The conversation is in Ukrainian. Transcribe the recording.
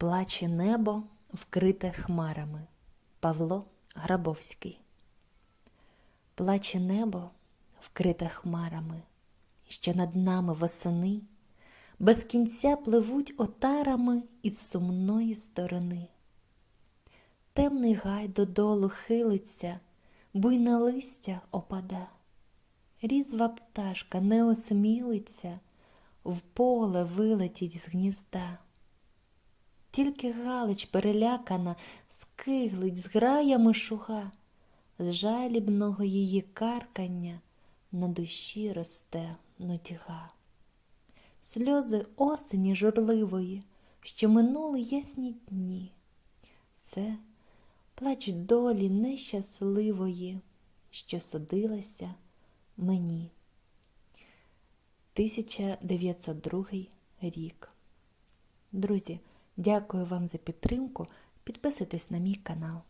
Плаче небо, вкрите хмарами. Павло Грабовський. Плаче небо, вкрите хмарами, що над нами восени без кінця пливуть отарами із сумної сторони. Темний гай додолу хилиться, буйне листя опада. Різва пташка не осмілиться в поле вилетіть з гнізда. Тільки Галич перелякана скиглить з граями шуга, з жалібного її каркання на душі росте нудьга. Сльози осені журливої, що минули ясні дні. Це плач долі нещасливої, що судилася мені. 1902 рік. Друзі, дякую вам за підтримку. Підписуйтесь на мій канал.